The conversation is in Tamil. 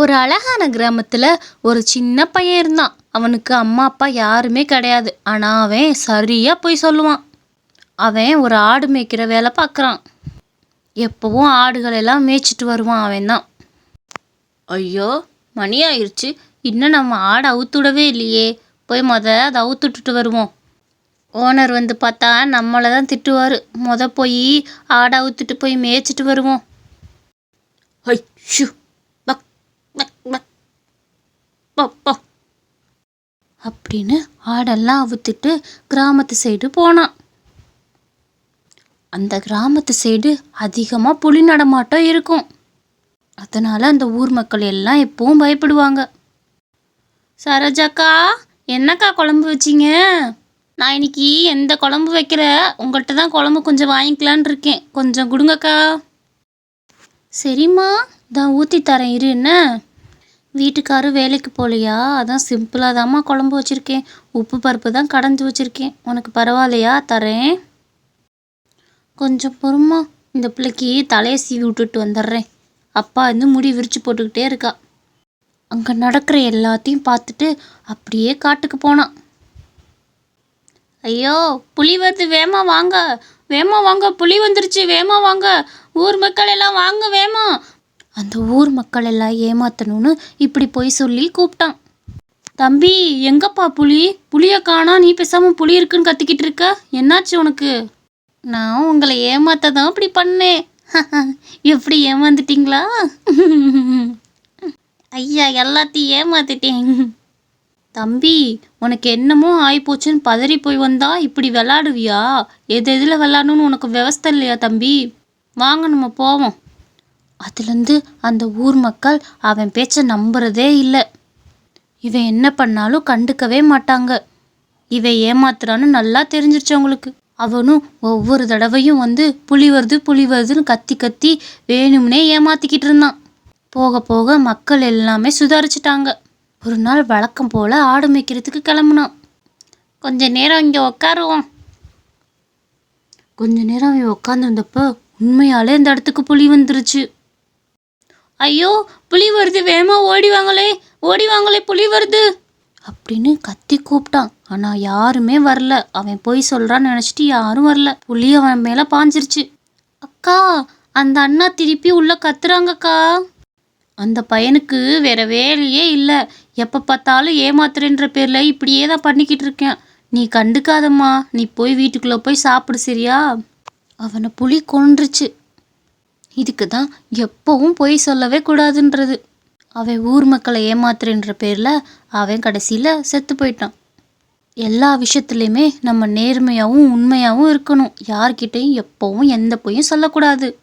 ஒரு அழகான கிராமத்தில் ஒரு சின்ன பையன் இருந்தான். அவனுக்கு அம்மா அப்பா யாருமே கிடையாது. ஆனால் அவன் சரியாக போய் சொல்லுவான். அவன் ஒரு ஆடு மேய்க்கிற வேலை பார்க்குறான். எப்போவும் ஆடுகளெல்லாம் மேய்ச்சிட்டு வருவான் அவன் தான். ஐயோ மணி ஆயிடுச்சு இன்னும் நம்ம ஆடை அவுத்துடவே இல்லையே. போய் மொத அதை அவுத்துட்டுட்டு வருவோம். ஓனர் வந்து பார்த்தா நம்மளை தான் திட்டுவார். மொத போய் ஆடை அவுத்துட்டு போய் மேய்ச்சிட்டு வருவோம். ஐயோ அப்பப்பா அப்படின்னு ஆடெல்லாம் அவுத்துட்டு கிராமத்து சைடு போனான். அந்த கிராமத்து சைடு அதிகமாக புலி நடமாட்டம் இருக்கும். அதனால அந்த ஊர் மக்கள் எல்லாம் எப்பவும் பயப்படுவாங்க. சரோஜாக்கா என்னக்கா குழம்பு வச்சீங்க? நான் இன்னைக்கு எந்த குழம்பு வைக்கிற? உங்கள்கிட்ட தான் குழம்பு கொஞ்சம் வாங்கிக்கலான் இருக்கேன். கொஞ்சம் கொடுங்கக்கா. சரிம்மா தான் ஊற்றி தரேன் இரு என்ன? வீட்டுக்காரர் வேலைக்கு போகலையா அதான் சிம்பிளாக தாம்மா குழம்பு வச்சுருக்கேன். உப்பு பருப்பு தான் கடைஞ்சி வச்சுருக்கேன். உனக்கு பரவாயில்லையா? தரேன். கொஞ்சம் பொறுமா இந்த பிள்ளைக்கு தலையை சீவி விட்டுட்டு வந்துடுறேன். அப்பா வந்து முடி விரித்து போட்டுக்கிட்டே இருக்கா. அங்கே நடக்கிற எல்லாத்தையும் பார்த்துட்டு அப்படியே காட்டுக்கு போனான் ஐயோ புலி வருது. வேமா வாங்க. வேமா வாங்க. புலி வந்துருச்சு. வேமா வாங்க. ஊர் மக்கள் எல்லாம் வாங்க வேமா. அந்த ஊர் மக்கள் எல்லாம் ஏமாத்தணும்னு இப்படி போய் சொல்லி கூப்பிட்டான். தம்பி எங்கப்பா புலி? புளிய காணா நீ பேசாம புலி இருக்குன்னு கத்திக்கிட்டு இருக்க? என்னாச்சு உனக்கு? நான் உங்களை ஏமாத்த தான் இப்படி பண்ணேன். எப்படி ஏமாந்துட்டீங்களா? ஐயா எல்லாத்தையும் ஏமாத்திட்டேன். தம்பி உனக்கு என்னமோ ஆயிப்போச்சுன்னு பதறி போய் வந்தா இப்படி விளாடுவியா? எது எதில் விளாடணும்னு உனக்கு விவஸ்தை இல்லையா தம்பி? வாங்க நம்ம போவோம். அதுலேருந்து அந்த ஊர் மக்கள் அவன் பேச்சை நம்புறதே இல்லை. இவன் என்ன பண்ணாலும் கண்டுக்கவே மாட்டாங்க. இவன் ஏமாத்துறான்னு நல்லா தெரிஞ்சிருச்சு அவங்களுக்கு. அவனும் ஒவ்வொரு தடவையும் வந்து புலி வருது புலி வருதுன்னு கத்தி கத்தி வேணும்னே ஏமாத்திக்கிட்டு இருந்தான். போக போக மக்கள் எல்லாமே சுதாரிச்சிட்டாங்க. ஒரு நாள் வழக்கம் போல் ஆடு மேய்க்கிறதுக்கு கிளம்புனான். கொஞ்ச நேரம் இங்கே உக்காருவோம். கொஞ்ச நேரம் அவன் உட்காந்துருந்தப்போ உண்மையாலே இந்த இடத்துக்கு புலி வந்துருச்சு. ஐயோ புலி வருது வேகமா ஓடி வாங்களே ஓடி வாங்களே புலி வருது. அப்படின்னு கத்தி கூப்பிட்டான். ஆனால் யாருமே வரல. அவன் போய் சொல்கிறான்னு நினச்சிட்டு யாரும் வரல. புலி அவன் மேலே பாஞ்சிருச்சு. அக்கா அந்த அண்ணா திருப்பி உள்ளே கத்துறாங்கக்கா. அந்த பையனுக்கு வேற வேலையே இல்லை. எப்போ பார்த்தாலும் ஏமாத்துறேன்ற பேரில் இப்படியே தான் பண்ணிக்கிட்டு இருக்கேன். நீ கண்டுக்காதம்மா. நீ போய் வீட்டுக்குள்ளே போய் சாப்பிடு சரியா? அவனை புலி கொன்றுச்சு. இதுக்கு தான் எப்போவும் பொய் சொல்லவே கூடாதுன்றது. அவன் ஊர் மக்களை ஏமாத்துறேன்ற பேரில் அவன் கடைசியில் செத்து போயிட்டான். எல்லா விஷயத்துலையுமே நம்ம நேர்மையாகவும் உண்மையாகவும் இருக்கணும். யார்கிட்டையும் எப்போவும் எந்த பொய்யும் சொல்லக்கூடாது.